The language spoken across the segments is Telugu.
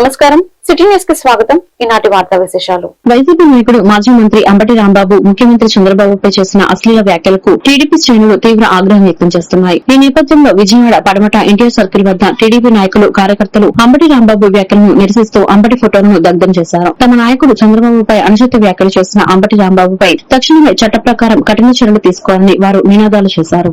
నమస్కారం. సిటీ న్యూస్కి స్వాగతం. ఈనాటి వార్తా విశేషాలు. వైసీపీ నాయకుడు మాజీ మంత్రి అంబటి రాంబాబు ముఖ్యమంత్రి చంద్రబాబుపై చేసిన అశ్లీల వ్యాఖ్యలకు టీడీపీ శ్రేణులు తీవ్ర ఆగ్రహం వ్యక్తం చేస్తున్నాయి. ఈ నేపథ్యంలో విజయవాడ పడమట ఎన్టీఆర్ సర్కిల్ వద్ద టీడీపీ నాయకులు కార్యకర్తలు అంబటి రాంబాబు వ్యాఖ్యలను నిరసిస్తూ అంబటి ఫోటోలను దగ్ధం చేశారు. తమ నాయకుడు చంద్రబాబుపై అనుచిత వ్యాఖ్యలు చేసిన అంబటి రాంబాబుపై తక్షణమే చట్ట ప్రకారం కఠిన చర్యలు తీసుకోవాలని వారు నినాదాలు చేశారు.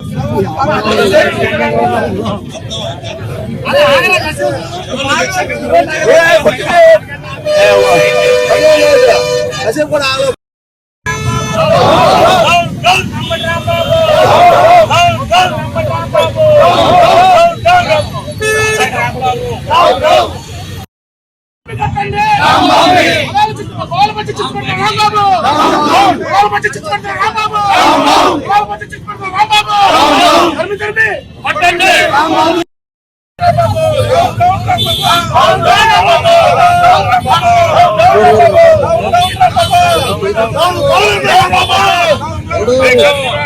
Go, go! Down! గవర్నమెంట్ చిచ్చుపెట్టిన రాంబాబు! గవర్నమెంట్ చిచ్చుపెట్టిన రాంబాబు! జోహార్ అంబటి రాంబాబు! అంబటి రాంబాబు! జోహార్ రాంబాబు!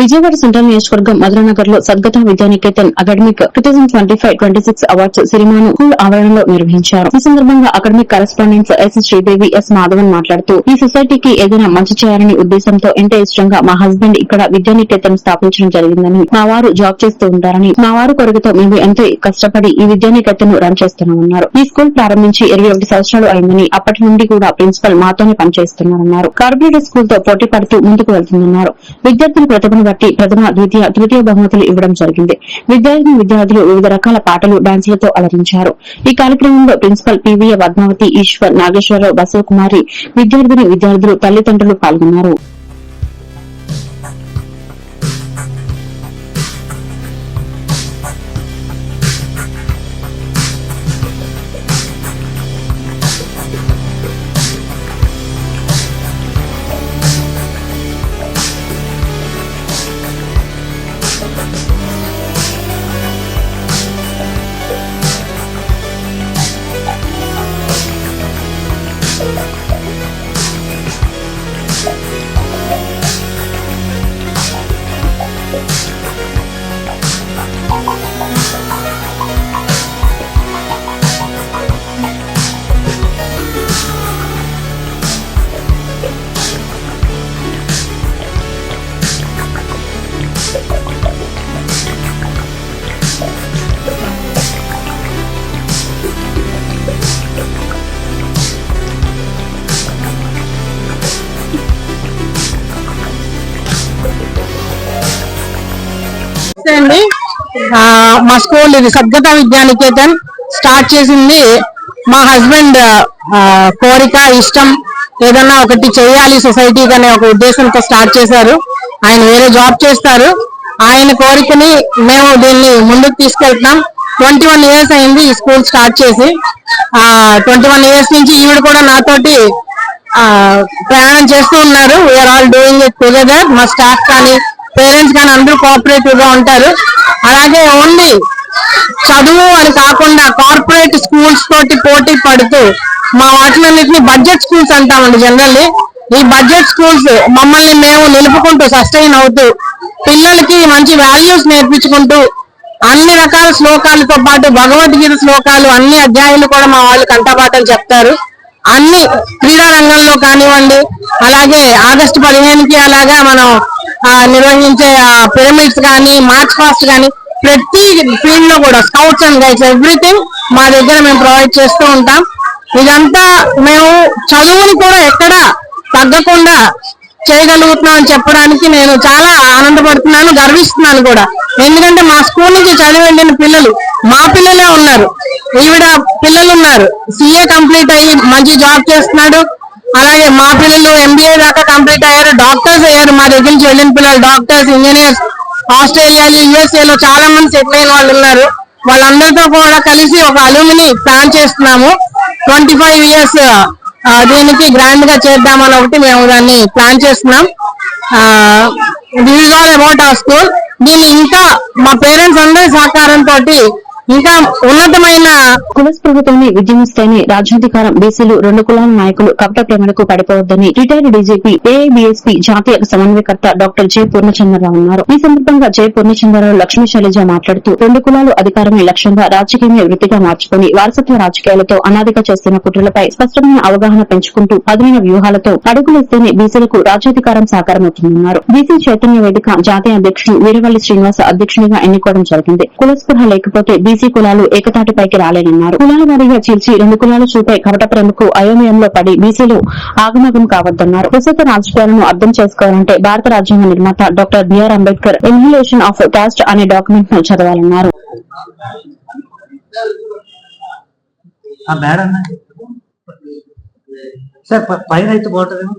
విజయవాడ సెంట్రల్ నియోజకవర్గం మధురనగర్లో సద్గత Vidyaniketan academic two thousand twenty five twenty six awards సిరిమాను స్కూల్ ఆవరణలో నిర్వహించారు. ఈ సందర్భంగా academic correspondents S Sridevi S Madhavan మాట్లాడుతూ ఈ సొసైటీకి ఏదైనా మంచి చేయాలని ఉద్దేశంతో ఎంతో ఇష్టంగా మా హస్బెండ్ ఇక్కడ విద్యానికేతన్ స్థాపించడం జరిగిందని మా వారు జాబ్ చేస్తూ ఉంటారని మా వారు కొరకుతో మేము ఎంతో కష్టపడి ఈ విద్యానికేతన్ రన్ చేస్తున్నామన్నారు. ఈ స్కూల్ ప్రారంభించి ఇరవై ఒకటి సంవత్సరాలు అయిందని అప్పటి నుండి కూడా ప్రిన్సిపల్ మాతోనే పనిచేస్తున్నారన్నారు. కార్పొరేట్ స్కూల్తో పోటీ పడుతూ ముందుకు పాల్గొన్నారు విద్యార్థుల ప్రతిభను బట్టి ప్రథమ ద్వితీయ తృతీయ బహుమతులు ఇవ్వడం జరిగింది. విద్యార్థిని విద్యార్థులు వివిధ రకాల పాటలు డాన్సులతో అలరించారు ఈ కార్యక్రమంలో ప్రిన్సిపల్ పివిఏ పద్మావతి ఈశ్వర్ నాగేశ్వరరావు బసవకుమారి విద్యార్థిని విద్యార్థులు తల్లిదండ్రులు పాల్గొన్నారు. Thank నమస్తే అండి. ఆ, మా స్కూల్ ఇది సద్గత విద్యానికేతన్. స్టార్ట్ చేసింది మా హస్బెండ్ కోరిక ఇష్టం ఏదన్నా ఒకటి చేయాలి సొసైటీకి అనే ఒక ఉద్దేశంతో స్టార్ట్ చేశారు. ఆయన వేరే జాబ్ చేస్తారు. ఆయన కోరికని మేము దీన్ని ముందుకు తీసుకెళ్తున్నాం. ట్వంటీ వన్ ఇయర్స్ అయింది ఈ స్కూల్ స్టార్ట్ చేసి. ట్వంటీ వన్ ఇయర్స్ నుంచి ఈవిడ కూడా నాతోటి ప్రయాణం చేస్తూ ఉన్నారు. We're all doing it together మా స్టాఫ్ కానీ పేరెంట్స్ కానీ అందరూ కోఆపరేటివ్గా ఉంటారు. అలాగే ఓన్లీ చదువు అని కాకుండా కార్పొరేట్ స్కూల్స్ తోటి పోటీ పడుతూ మా వాటిలన్నింటినీ బడ్జెట్ స్కూల్స్ అంటామండి జనరల్లీ ఈ బడ్జెట్ స్కూల్స్ మమ్మల్ని మేము నిలుపుకుంటూ సస్టైన్ అవుతూ పిల్లలకి మంచి వాల్యూస్ నేర్పించుకుంటూ అన్ని రకాల శ్లోకాలతో పాటు భగవద్గీత శ్లోకాలు అన్ని అధ్యాయులు కూడా మా వాళ్ళు కంఠపాఠాలు చెప్తారు. అన్ని క్రీడా రంగంలో కానివ్వండి అలాగే ఆగస్టు పదిహేనుకి అలాగా మనం నిర్వహించే పిరమిడ్స్ కానీ మార్చ్ పాస్ట్ కానీ ప్రతి ఫీల్డ్లో కూడా స్కౌట్స్ అండ్ గైడ్స్ ఎవ్రీథింగ్ మా దగ్గర మేము ప్రొవైడ్ చేస్తూ ఉంటాం. ఇదంతా మేము చదువుని కూడా ఎక్కడ తగ్గకుండా చేయగలుగుతున్నాం అని చెప్పడానికి నేను చాలా ఆనందపడుతున్నాను గర్విస్తున్నాను కూడా. ఎందుకంటే మా స్కూల్ నుంచి చదివి వెళ్ళిన పిల్లలు మా పిల్లలే ఉన్నారు. ఈవిడ పిల్లలు ఉన్నారు. సిఏ కంప్లీట్ అయ్యి మంచి జాబ్ చేస్తున్నాడు. అలాగే మా పిల్లలు ఎంబీఏ దాకా కంప్లీట్ అయ్యారు. డాక్టర్స్ అయ్యారు మా దగ్గర నుంచి వెళ్ళిన పిల్లలు డాక్టర్స్ ఇంజనీర్స్ ఆస్ట్రేలియాలో యుఎస్ఏలో చాలా మంది సెటిల్ అయిన వాళ్ళు ఉన్నారు. వాళ్ళందరితో కూడా కలిసి ఒక అలూమిని ప్లాన్ చేస్తున్నాము. ట్వంటీ ఫైవ్ ఇయర్స్ దీనికి గ్రాండ్గా చేద్దామని ఒకటి మేము దాన్ని ప్లాన్ చేస్తున్నాం. దిస్ ఆల్ అబౌట్ ఆ స్కూల్ దీన్ని ఇంకా మా పేరెంట్స్ అందరి సహకారంతో ఇంకా ఉన్నతమైన కులస్పృహతోనే రాజ్యాధికారం బీసీలు రెండు కులాల నాయకులు కపట ప్రేమలకు పడిపోవద్దని రిటైర్డ్ డీజీపీ ఏఐబీఎస్పీ జాతీయ సమన్వయకర్త డాక్టర్ జె పూర్ణచంద్రరావు అన్నారు. ఈ సందర్భంగా జె పూర్ణచంద్రరావు లక్ష్మీ శైలజ మాట్లాడుతూ రెండు కులాలు అధికారమే లక్ష్యంగా రాజకీయమే వృత్తిగా మార్చుకుని వారసత్వ రాజకీయాలతో అనాదిగా చేస్తున్న కుట్రలపై స్పష్టమైన అవగాహన పెంచుకుంటూ పదునైన వ్యూహాలతో అడుగులేస్తేనే బీసీలకు రాజ్యాధికారం సాకారమవుతుందన్నారు. బీసీ చైతన్య వేదిక జాతీయ అధ్యక్షుడు వీరవల్లి శ్రీనివాస అధ్యక్షునిగా ఎన్నుకోవడం జరిగింది. కులస్పృహ లేకపోతే బీసీ కులాలు ఏకతాటిపైకి రాలేనన్నారు కులాల వారీగా చీల్చి రెండు కులాల చూపే కపట ప్రేమకు అయోమయంలో పడి బీసీలు ఆగమగం కావద్దన్నారు. ప్రస్తుత రాజకీయాలను అర్థం చేసుకోవాలంటే భారత రాజ్యాంగ నిర్మాత doctor BR Ambedkar annihilation of caste అనే డాక్యుమెంట్ను చదవాలన్నారు. సార్ పైన అయితే బాగుంటుందేమో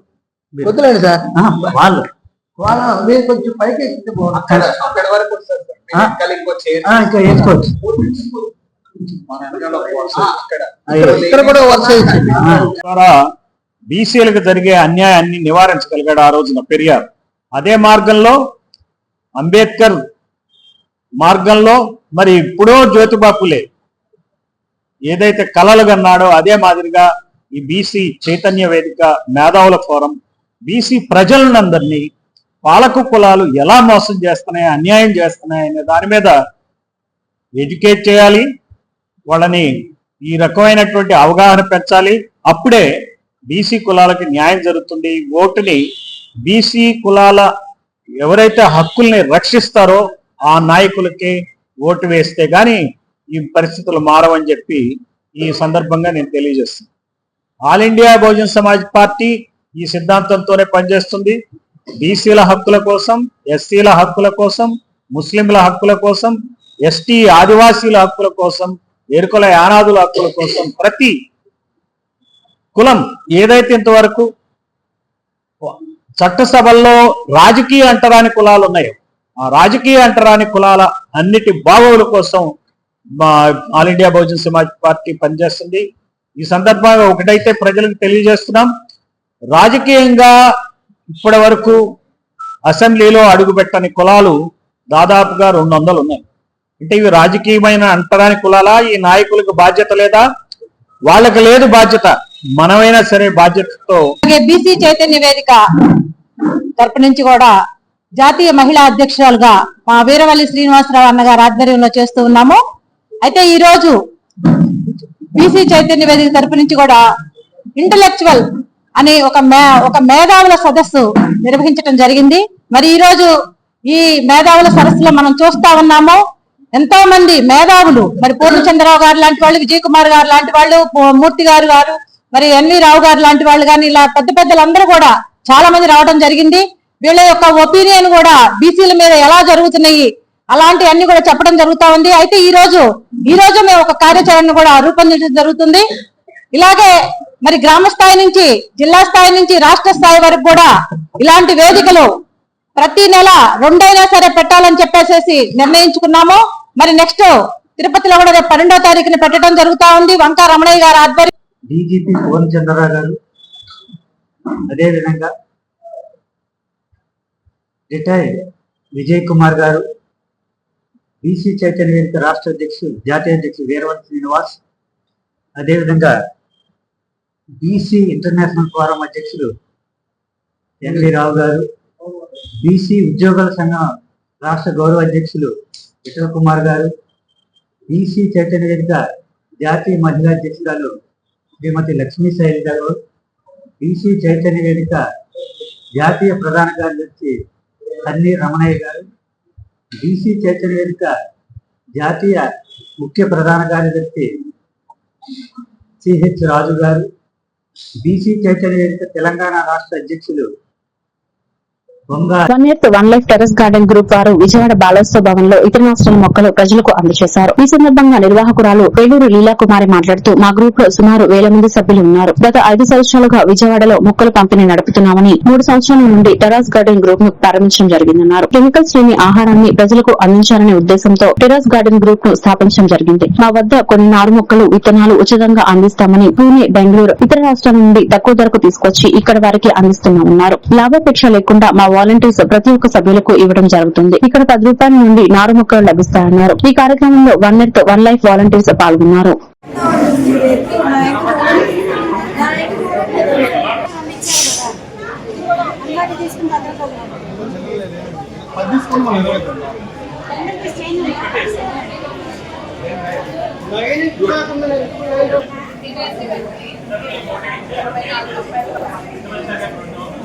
వద్దులేండి సార్. ఆ, వాళ్ళు. వాళ్ళ మీరు కొంచెం పైకి ఎక్కితే. అక్కడ. అక్కడ వరకు వస్తుంది. ఇంకో ఇంకా వేసుకోవచ్చు. ఇక్కడ. కూడా వరుస ద్వారా బీసీలకు జరిగే అన్యాయాన్ని నివారించగలిగాడు ఆ రోజున పెరియార్. అదే మార్గంలో అంబేద్కర్ మార్గంలో మరి ఇప్పుడో జ్యోతిబా ఫులే ఏదైతే కలలు కన్నాడో అదే మాదిరిగా ఈ బీసీ చైతన్య వేదిక మేధావుల ఫోరం బీసీ ప్రజలనందరినీ పాలక కులాలు ఎలా మోసం చేస్తున్నాయి అన్యాయం చేస్తున్నాయి అనే దాని మీద ఎడ్యుకేట్ చేయాలి. వాళ్ళని ఈ రకమైనటువంటి అవగాహన పెంచాలి. అప్పుడే బీసీ కులాలకి న్యాయం జరుగుతుంది. ఓటుని బీసీ కులాల ఎవరైతే హక్కుల్ని రక్షిస్తారో ఆ నాయకులకి ఓటు వేస్తే కానీ ఈ పరిస్థితులు మారవని చెప్పి ఈ సందర్భంగా నేను తెలియజేస్తున్నాను. All India Bahujan Samaj Party ఈ సిద్ధాంతంతోనే పనిచేస్తుంది. బీసీల హక్కుల కోసం ఎస్సీల హక్కుల కోసం ముస్లింల హక్కుల కోసం ఎస్టీ ఆదివాసీల హక్కుల కోసం ఎరుకల యానాదుల హక్కుల కోసం ప్రతి కులం ఏదైతే ఇంతవరకు చట్టసభల్లో రాజకీయ అంటరాని కులాలు ఉన్నాయో ఆ రాజకీయ అంటరాని కులాల అన్నిటి బాగోగుల కోసం మా All India Bahujan Samaj Party పనిచేస్తుంది. ఈ సందర్భంగా ఒకటైతే ప్రజలకు తెలియజేస్తున్నాం. రాజకీయంగా ఇప్పటి వరకు అసెంబ్లీలో అడుగుపెట్టని కులాలు దాదాపుగా రెండు వందలు ఉన్నాయి. అంటే ఇవి రాజకీయమైన అంటరాని కులాలా? ఈ నాయకులకు బాధ్యత లేదా? వాళ్ళకి లేదు బాధ్యత. మనమైనా సరే బాధ్యతతో బీసీ చైతన్య వేదిక తరపు నుంచి కూడా జాతీయ మహిళా అధ్యక్షురాలుగా మా వీరవల్లి శ్రీనివాసరావు అన్నగారు ఆధ్వర్యంలో చేస్తూ ఉన్నాము. అయితే ఈ రోజు బీసీ చైతన్య వేదిక తరపు నుంచి కూడా ఇంటలెక్చువల్ అని ఒక మే ఒక మేధావుల సదస్సు నిర్వహించడం జరిగింది. మరి ఈ రోజు ఈ మేధావుల సదస్సులో మనం చూస్తా ఉన్నాము ఎంతో మంది మేధావులు. మరి పూర్ణచంద్రరావు గారు లాంటి వాళ్ళు విజయ్ కుమార్ గారు లాంటి వాళ్ళు మూర్తి గారు గారు మరి ఎన్వి రావు గారు లాంటి వాళ్ళు కానీ ఇలా పెద్ద పెద్దలందరూ కూడా చాలా మంది రావడం జరిగింది. వీళ్ళ యొక్క ఒపీనియన్ కూడా బీసీల మీద ఎలా జరుగుతున్నాయి అలాంటి అన్ని కూడా చెప్పడం జరుగుతా ఉంది. అయితే ఈ రోజు ఈ రోజు మేము ఒక కార్యాచరణ కూడా రూపొందించడం జరుగుతుంది. ఇలాగే మరి గ్రామ స్థాయి నుంచి జిల్లా స్థాయి నుంచి రాష్ట్ర స్థాయి వరకు కూడా ఇలాంటి వేదికలు ప్రతి నెల రెండైనా సరే పెట్టాలని చెప్పేసేసి నిర్ణయించుకున్నాము. మరి నెక్స్ట్ తిరుపతిలో కూడా రేపు పన్నెండో తారీఖున పెట్టడం జరుగుతా ఉంది. వంకా రమణయ్య గారు ఆధ్వర్యం డీజీపీ పూర్ణచంద్రరావు గారు అదేవిధంగా రిటైర్డ్ విజయ్ కుమార్ గారు బీసీ చైతన్య వేదిక రాష్ట్ర అధ్యక్షుడు జాతీయ అధ్యక్షుడు వీరవన్ శ్రీనివాస్ అదేవిధంగా బీసీ ఇంటర్నేషనల్ ఫోరం అధ్యక్షుడు ఎన్వి రావు గారు బీసీ ఉద్యోగుల సంఘం రాష్ట్ర గౌరవ అధ్యక్షులు విఠల కుమార్ గారు బీసీ చైతన్య వేదిక జాతీయ మహిళా అధ్యక్షురాలు శ్రీమతి లక్ష్మీ శైలి గారు బీసీ చైతన్య వేదిక జాతీయ ప్రధాన కార్యదర్శి కన్నీ రమణయ్య గారు బీసీ చైతన్య వేదిక జాతీయ ముఖ్య ప్రధాన కార్యదర్శి సిహెచ్ రాజు గారు బీసీ చైతన్య వేదిక తెలంగాణ రాష్ట్ర అధ్యక్షులు one earth one life terrace garden group వారు విజయవాడ బాలోత్సవ భవన్లో ఇతర రాష్ట్రాల మొక్కలు ప్రజలకు అందజేశారు. ఈ సందర్భంగా నిర్వాహకురాలు వేలూరు లీలాకుమారి మాట్లాడుతూ మా గ్రూప్లో సుమారు వేల మంది సభ్యులు ఉన్నారు. గత ఐదు సంవత్సరాలుగా విజయవాడలో మొక్కల పంపిణీ నడుపుతున్నామని మూడు సంవత్సరాల నుండి టెరాస్ గార్డెన్ గ్రూప్ను ప్రారంభించడం జరిగిందన్నారు. కెమికల్స్ లేని ఆహారాన్ని ప్రజలకు అందించాలనే ఉద్దేశంతో టెరాస్ గార్డెన్ గ్రూప్ను స్థాపించడం జరిగింది. మా వద్ద కొన్ని నారు మొక్కలు విత్తనాలు ఉచితంగా అందిస్తామని పూణె బెంగళూరు ఇతర రాష్ట్రాల నుండి తక్కువ ధరకు తీసుకొచ్చి ఇక్కడ వారికి అందిస్తున్నామన్నారు. లాభాపేక్ష లేకుండా మా వాలంటీర్స్ ప్రతి ఒక్క సభ్యులకు ఇవ్వడం జరుగుతుంది. ఇక్కడ పది రూపాయల నుండి నారు మొక్కలు లభిస్తాయన్నారు. ఈ కార్యక్రమంలో one earth one life volunteers పాల్గొన్నారు.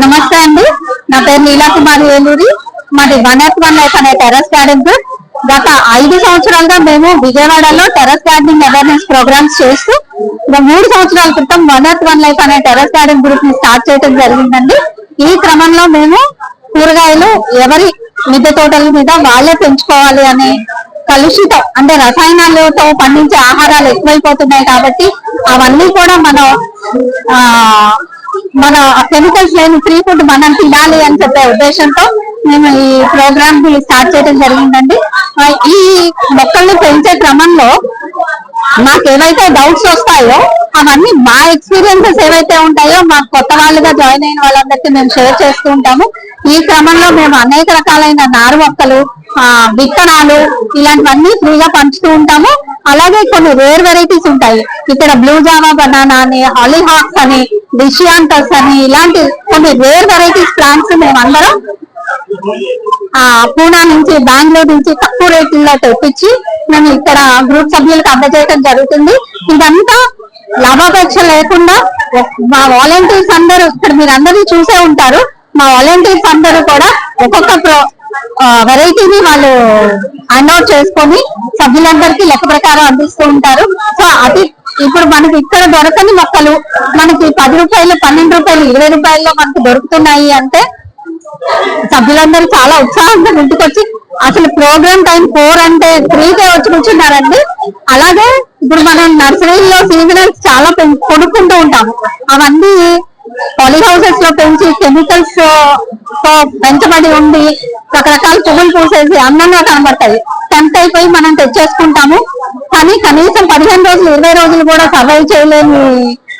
నమస్తే అండి. నా పేరు నీలాకుమారి ఏలూరి. మాది వన్ ఎర్త్ వన్ లైఫ్ అనే టెరస్ గార్డెన్ గ్రూప్ గత ఐదు సంవత్సరాలుగా మేము విజయవాడలో టెరస్ గార్డెనింగ్ అవేర్నెస్ ప్రోగ్రామ్స్ చేస్తూ మూడు సంవత్సరాల క్రితం వన్ ఎర్త్ వన్ లైఫ్ అనే టెరస్ గార్డెన్ గ్రూప్ని స్టార్ట్ చేయడం జరిగిందండి. ఈ క్రమంలో మేము కూరగాయలు ఎవరి మిద్దె తోటల మీద వాళ్ళే పెంచుకోవాలి అనే కలుషితం అంటే రసాయనాలతో పండించే ఆహారాలు ఎక్కువైపోతున్నాయి కాబట్టి అవన్నీ కూడా మనం ఆ మన కెమికల్స్ లేని ఫ్రీ ఫుడ్ మనం తినాలి అని చెప్పే ఉద్దేశంతో మేము ఈ ప్రోగ్రామ్ని స్టార్ట్ చేయడం జరిగిందండి. ఈ మొక్కల్ని పెంచే క్రమంలో మాకు ఏవైతే డౌట్స్ వస్తాయో అవన్నీ మా ఎక్స్పీరియన్సెస్ ఏవైతే ఉంటాయో మాకు కొత్త వాళ్ళుగా జాయిన్ అయిన వాళ్ళందరికీ మేము షేర్ చేస్తూ ఉంటాము. ఈ క్రమంలో మేము అనేక రకాలైన నారు మొక్కలు విత్తనాలు ఇలాంటివన్నీ ఫ్రీగా పంచుతూ ఉంటాము. అలాగే కొన్ని రేర్ వెరైటీస్ ఉంటాయి. ఇక్కడ బ్లూ జామా బనానా అని హాలీహాక్స్ అని డిషియాంటస్ అని ఇలాంటి కొన్ని రేర్ వెరైటీస్ ప్లాంట్స్ మేము ఆ పూనా నుంచి బెంగళూరు నుంచి తక్కువ రేట్లలో తెప్పించి మేము ఇక్కడ గ్రూప్ సభ్యులకు అందజేయడం జరుగుతుంది. ఇదంతా లాభాపేక్ష లేకుండా మా వాలంటీర్స్ అందరూ ఇక్కడ మీరు అందరూ చూసే ఉంటారు. మా వాలంటీర్స్ అందరూ కూడా ఒక్కొక్క ప్రో వెరైటీని వాళ్ళు అవుట్ చేసుకొని సభ్యులందరికీ లెక్క ప్రకారం అందిస్తూ ఉంటారు. సో అది ఇప్పుడు మనకి ఇక్కడ దొరకని మొక్కలు మనకి పది రూపాయలు పన్నెండు రూపాయలు ఇరవై రూపాయల్లో మనకి దొరుకుతున్నాయి అంటే సభ్యులందరూ చాలా ఉత్సాహంగా ముందుకొచ్చి అసలు ప్రోగ్రామ్ టైం ఫోర్ అంటే త్రీకే వచ్చి కూర్చున్నారండి. అలాగే ఇప్పుడు మనం నర్సరీలో సీజనల్స్ చాలా కొనుక్కుంటూ ఉంటాం అవన్నీ పాలిహౌస్ లో పెంచి కెమికల్స్తో పెంచబడి ఉండి రకరకాల పువ్వులు పూసేసి అందంగా కనబడతాయి. టెంప్ట్ అయిపోయి మనం తెచ్చేసుకుంటాము. కానీ కనీసం పదిహేను రోజులు ఇరవై రోజులు కూడా సర్వైవ్ చేయలేని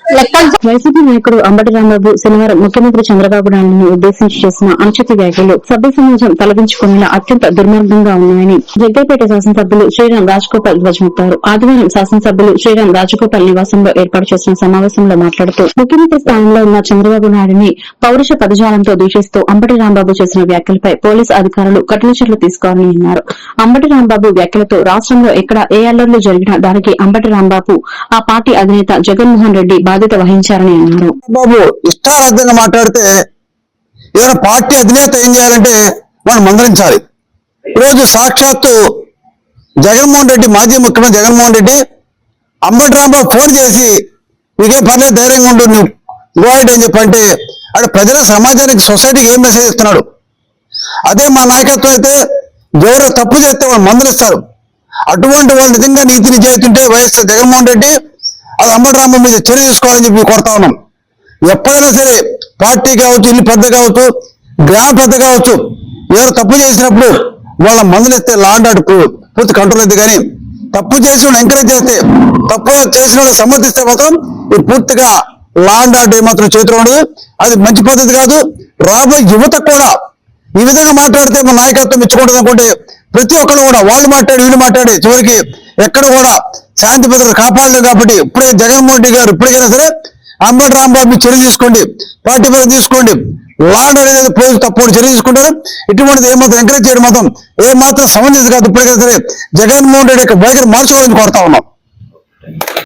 వైసీపీ నాయకుడు అంబటి రాంబాబు శనివారం ముఖ్యమంత్రి చంద్రబాబు నాయుడుని ఉద్దేశించి చేసిన అనుచిత వ్యాఖ్యలు సభ్య సమాజం తలదించుకునేలా అత్యంత దుర్మార్గంగా ఉన్నాయని జగ్గైపేట శాసనసభ్యులు శ్రీరామ్ రాజగోపాల్ ధ్వజమెత్తారు ఆదివారం శాసనసభ్యులు శ్రీరామ్ రాజగోపాల్ నివాసంలో ఏర్పాటు చేసిన సమావేశంలో మాట్లాడుతూ ముఖ్యమంత్రి స్థానంలో ఉన్న చంద్రబాబు నాయుడిని పౌరుష పదజాలంతో దూషిస్తూ అంబటి రాంబాబు చేసిన వ్యాఖ్యలపై పోలీసు అధికారులు కఠిన చర్యలు తీసుకోవాలని అన్నారు. అంబటి రాంబాబు వ్యాఖ్యలతో రాష్టంలో ఎక్కడ ఏ అల్లర్లు జరిగినా దానికి అంబటి రాంబాబు ఆ పార్టీ అధినేత జగన్మోహన్ రెడ్డి బాధ్యత వహించారని అన్నారు. బాబు ఇష్టారాజ్యంగా మాట్లాడితే ఏదైనా పార్టీ అధినేత ఏం చేయాలంటే మనం మందలించాలి. ఈరోజు సాక్షాత్తు జగన్మోహన్ రెడ్డి మాజీ ముఖ్యమంత్రి జగన్మోహన్ రెడ్డి అంబటి రాంబాబు ఫోన్ చేసి నీకే పర్లేదు ధైర్యంగా ఉండు నువ్వు గోవాయిట్ అని చెప్పంటే అక్కడ ప్రజల సమాజానికి సొసైటీకి ఏం మెసేజ్ ఇస్తున్నాడు? అదే మా నాయకత్వం అయితే ఎవరు తప్పు చేస్తే వాళ్ళు మందలిస్తారు. అటువంటి వాళ్ళు నిజంగా నీతి నిజాయితీ ఉంటే వైఎస్ జగన్మోహన్ రెడ్డి అది మీద చర్య తీసుకోవాలని చెప్పి కొడతా ఉన్నాం. ఎప్పుడైనా సరే పార్టీ కావచ్చు ఇల్లు పెద్ద కావచ్చు గ్రామ పెద్ద కావచ్చు ఎవరు తప్పు చేసినప్పుడు వాళ్ళ మందులిస్తే లాండ్ ఆర్డర్ పూర్తి కంట్రోల్ అయితే కానీ తప్పు చేసి ఎంకరేజ్ చేస్తే తప్పు చేసిన వాళ్ళు సమర్థిస్తే మాత్రం ఇది పూర్తిగా లాండ్ ఆర్డర్ ఏమాత్రం చేతిలో ఉండదు. అది మంచి పద్ధతి కాదు. రాబోయే యువత కూడా ఈ విధంగా మాట్లాడితే మన నాయకత్వం ఇచ్చుకుంటుంది అనుకుంటే ప్రతి ఒక్కరు కూడా వాళ్ళు మాట్లాడి వీళ్ళు మాట్లాడి చివరికి ఎక్కడ కూడా శాంతి భద్రత కాపాడలేదు కాబట్టి ఇప్పుడే జగన్మోహన్ రెడ్డి గారు ఇప్పటికైనా సరే అంబటి రాంబాబు మీరు చర్య తీసుకోండి పార్టీ పరంగా తీసుకోండి. లాండ్ అనేది పోలీసు తప్పుడు చర్య తీసుకుంటారు. ఇటువంటిది ఏమాత్రం ఎంకరేజ్ చేయడం మాత్రం ఏమాత్రం సమంజసం కాదు. ఇప్పటికైనా సరే జగన్మోహన్ రెడ్డి యొక్క వైఖరి మార్చుకోవాలని కోరుతా ఉన్నాం.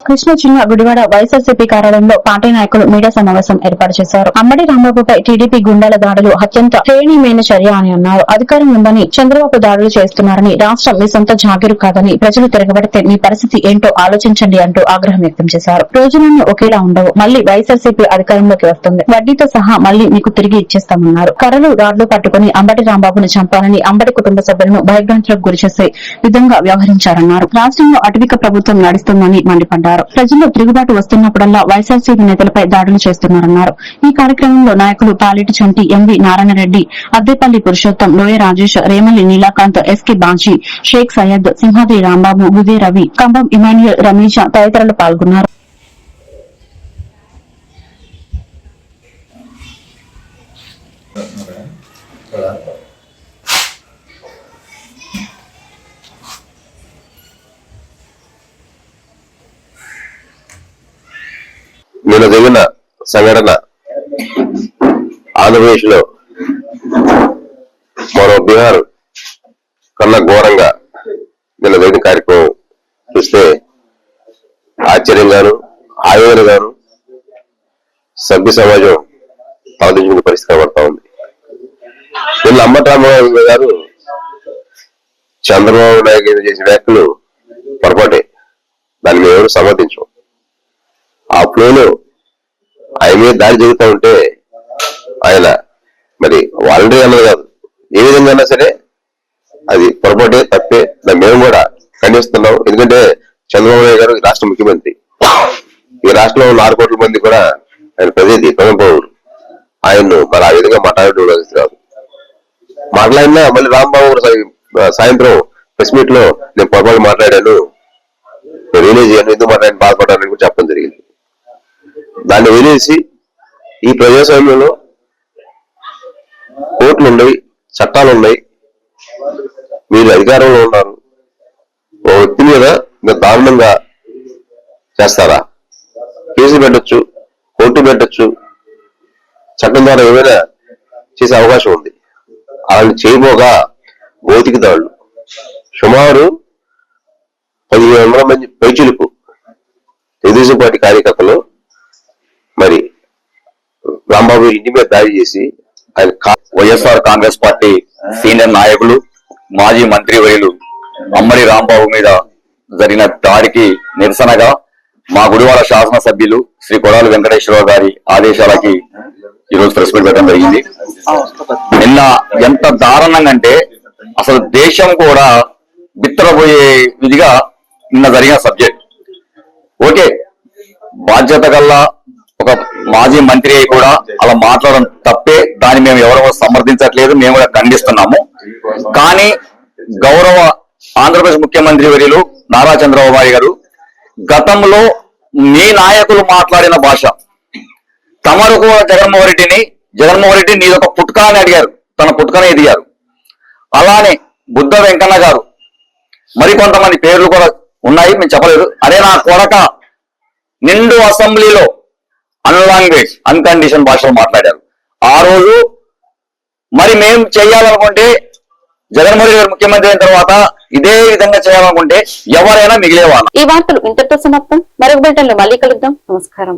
కృష్ణా జిల్లా గుడివాడ వైఎస్ఆర్సీపీ కార్యాలయంలో పార్టీ నాయకులు మీడియా సమావేశం ఏర్పాటు చేశారు. అమ్మడి రాంబాబుపై టీడీపీ గుండాల దాడులు అత్యంత శ్రేణీమైన చర్య అని అన్నారు. అధికారం ఉందని చంద్రబాబు దాడులు చేస్తున్నారని రాష్ట్రం మీ సొంత జాగీరు కాదని ప్రజలు తిరగబడితే మీ పరిస్థితి ఏంటో ఆలోచించండి అంటూ ఆగ్రహం వ్యక్తం చేశారు. రోజులన్నీ ఒకేలా ఉండవు. మళ్ళీ వైఎస్ఆర్సీపీ అధికారంలోకి వస్తుంది. వడ్డీతో సహా మళ్ళీ మీకు తిరిగి ఇచ్చేస్తామన్నారు. కర్రలు రాడ్లు పట్టుకుని అంబటి రాంబాబును చంపాలని అంబటి కుటుంబ సభ్యులను భయభ్రాంతులకు గురిచేసే విధంగా వ్యవహరించారన్నారు. రాష్ట్రంలో అటవిక ప్రభుత్వం నడుస్తుందని మండిపడ్డారు ప్రజల్లో తిరుగుబాటు వస్తున్నప్పుడల్లా వైఎస్ఆర్సీపీ నేతలపై దాడులు చేస్తున్నారన్నారు. ఈ కార్యక్రమంలో నాయకులు Paliti Chanti MV Narayanareddy Addepalli Purushottam Loya Rajesh Remalli Neelakanth SK Baji Sheikh Syed Simhadri Rambabu Udaya Ravi Kambam Emmanuel Ramesh తదితరులు పాల్గొన్నారు. నిన్న జరిగిన సంఘటన ఆంధ్రప్రదేశ్లో మరో బీహార్ కన్నా ఘోరంగా నిన్న జరిగిన కార్యక్రమం చూస్తే ఆశ్చర్యంగాను ఆవేదనగాను సభ్య సమాజం తలదించుకునే పరిస్థితి కనబడతా ఉంది. నిన్న అంబటరామరావు గారు చంద్రబాబు నాయుడు గారు చేసిన వ్యాఖ్యలు పొరపాటే. దాన్ని మేము సమర్థించాం ఆ ఫ్లోలో ఆయన మీద దాడి జరుగుతూ ఉంటే ఆయన మరి వాలంటరీ అన్నది కాదు. ఏ విధంగా సరే అది పొరపాటే తప్పే. దాన్ని మేము కూడా ఖండిస్తున్నాం. ఎందుకంటే చంద్రబాబు నాయుడు గారు రాష్ట్ర ముఖ్యమంత్రి. ఈ రాష్ట్రంలో ఉన్న ఆరు కోట్ల మంది కూడా ఆయన ప్రజేది ప్రజలపౌరుడు ఆయన్ను మరి ఆ విధంగా మాట్లాడడం కాదు మాట్లాడినా మళ్ళీ రాంబాబు సాయంత్రం ప్రెస్ మీట్లో నేను పొరపాటు మాట్లాడాను. రిలీజ్ చేయను. ఎందుకు మాట్లాడిన? బాధపడ్డానని కూడా చెప్పడం జరిగింది. దాన్ని వదిలేసి ఈ ప్రజాస్వామ్యంలో కోర్టులు ఉన్నాయి చట్టాలు ఉన్నాయి మీరు అధికారంలో ఉన్నారు. ఓ వ్యక్తి మీద మీరు దారుణంగా చేస్తారా? కేసు పెట్టచ్చు కోర్టు పెట్టచ్చు చట్టం ద్వారా ఏమైనా చేసే అవకాశం ఉంది. అలాంటి చేయబోగా భౌతిక సుమారు పదిహేను వందల మంది పైచులకు తెలుగుదేశం పార్టీ కార్యకర్తలు మరి రాంబాబు ఇంటి మీద దాడి చేసి ఆయన వైఎస్ఆర్ కాంగ్రెస్ పార్టీ సీనియర్ నాయకులు మాజీ మంత్రి మంత్రివర్యులు అమ్మడి రాంబాబు మీద జరిగిన దాడికి నిరసనగా మా గుడివాడ శాసనసభ్యులు శ్రీ కొడాలి వెంకటేశ్వరరావు గారి ఆదేశాలకి ఈరోజు ప్రెస్ మీట్ పెట్టడం జరిగింది. నిన్న ఎంత దారుణంగా అంటే అసలు దేశం కూడా బిత్తరపోయే విధిగా నిన్న జరిగిన సబ్జెక్ట్. ఓకే బాధ్యత గల్లా మాజీ మంత్రి అయి కూడా అలా మాట్లాడడం తప్పే. దాన్ని మేము ఎవరో సమర్థించట్లేదు మేము కూడా ఖండిస్తున్నాము. కానీ గౌరవ ఆంధ్రప్రదేశ్ ముఖ్యమంత్రి వర్యులు నారా చంద్రబాబు గారు గతంలో మీ నాయకులు మాట్లాడిన భాష తమరు కూడా జగన్మోహన్ రెడ్డిని జగన్మోహన్ రెడ్డి నీదొక పుట్కా అని అడిగారు. తన పుట్కనే ఎదిగారు. అలానే బుద్ధ వెంకన్న గారు మరికొంతమంది పేర్లు కూడా ఉన్నాయి మేము చెప్పలేదు. అరే నా కొడక నిండు అసెంబ్లీలో అన్ లాంగ్వేజ్ అన్కండిషన్ భాషలో మాట్లాడారు ఆ రోజు మరి మేము చేయాలనుకుంటే జగన్మోహన్ గారు ముఖ్యమంత్రి అయిన తర్వాత ఇదే విధంగా చేయాలనుకుంటే ఎవరైనా మిగిలేవాళ్ళు. ఈ వార్తలు ఇంతటితో సమాప్తం. మరొక బిల్టన్లో మళ్ళీ కలుద్దాం. నమస్కారం.